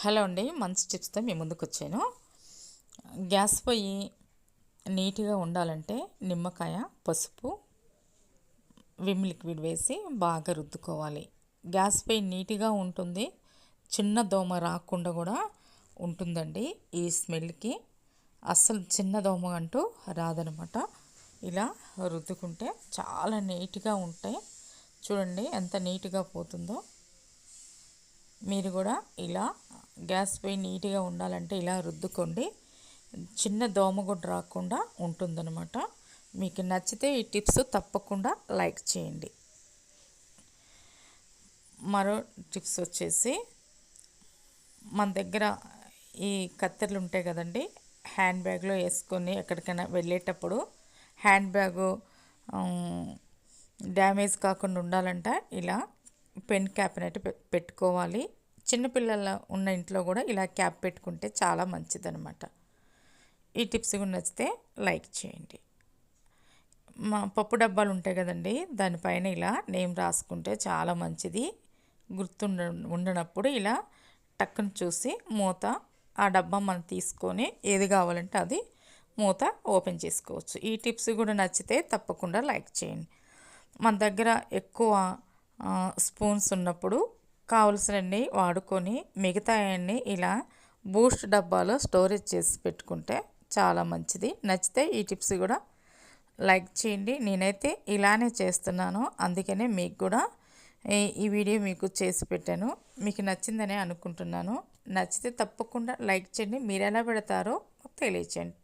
Hello అండి మంచి టిప్స్తో మీ ముందుకు వచ్చాను గ్యాస్ పొయ్యి నీట్గా ఉండాలంటే నిమ్మకాయ పసుపు విమ్ లిక్విడ్ వేసి బాగా రుద్దుకోవాలి. గ్యాస్ పొయ్యి నీట్గా ఉంటుంది చిన్న దోమ రాకుండా కూడా ఉంటుందండి ఈ స్మెల్కి. అస్సలు చిన్న దోమ అంటూ రాదనమాట. ఇలా రుద్దుకుంటే చాలా నీట్గా ఉంటాయి. చూడండి ఎంత నీట్గా పోతుందో. మీరు కూడా ఇలా గ్యాస్ పొయ్యి నీట్గా ఉండాలంటే ఇలా రుద్దుకోండి. చిన్న దోమ కూడా రాకుండా ఉంటుందన్నమాట. మీకు నచ్చితే ఈ టిప్స్ తప్పకుండా లైక్ చేయండి. మరో టిప్స్ వచ్చేసి మన దగ్గర ఈ కత్తెరలు ఉంటాయి కదండి హ్యాండ్ బ్యాగ్లో వేసుకొని ఎక్కడికైనా వెళ్ళేటప్పుడు హ్యాండ్ బ్యాగు డ్యామేజ్ కాకుండా ఉండాలంట. ఇలా పెన్ క్యాప్ అనేది పెట్టుకోవాలి. చిన్నపిల్లల ఉన్న ఇంట్లో కూడా ఇలా క్యాప్ పెట్టుకుంటే చాలా మంచిదనమాట ఈ టిప్స్ కూడా నచ్చితే లైక్ చేయండి. మా పప్పు డబ్బాలు ఉంటాయి కదండి దానిపైన ఇలా నేమ్ రాసుకుంటే చాలా మంచిది. గుర్తుండ ఉండనప్పుడు ఇలా టక్కును చూసి మూత ఆ డబ్బా మనం తీసుకొని ఏది కావాలంటే అది మూత ఓపెన్ చేసుకోవచ్చు. ఈ టిప్స్ కూడా నచ్చితే తప్పకుండా లైక్ చేయండి. మన దగ్గర ఎక్కువ స్పూన్స్ ఉన్నప్పుడు కావలసినన్ని వాడుకొని మిగతాయన్ని ఇలా బూస్ట్ డబ్బాలో స్టోరేజ్ చేసి పెట్టుకుంటే చాలా మంచిది. నచ్చితే ఈ టిప్స్ కూడా లైక్ చేయండి. నేనైతే ఇలానే చేస్తున్నాను. అందుకనే మీకు కూడా ఈ వీడియో మీకు చేసి పెట్టాను. మీకు నచ్చిందనే అనుకుంటున్నాను. నచ్చితే తప్పకుండా లైక్ చేయండి. మీరు ఎలా పెడతారో తెలియచేయండి.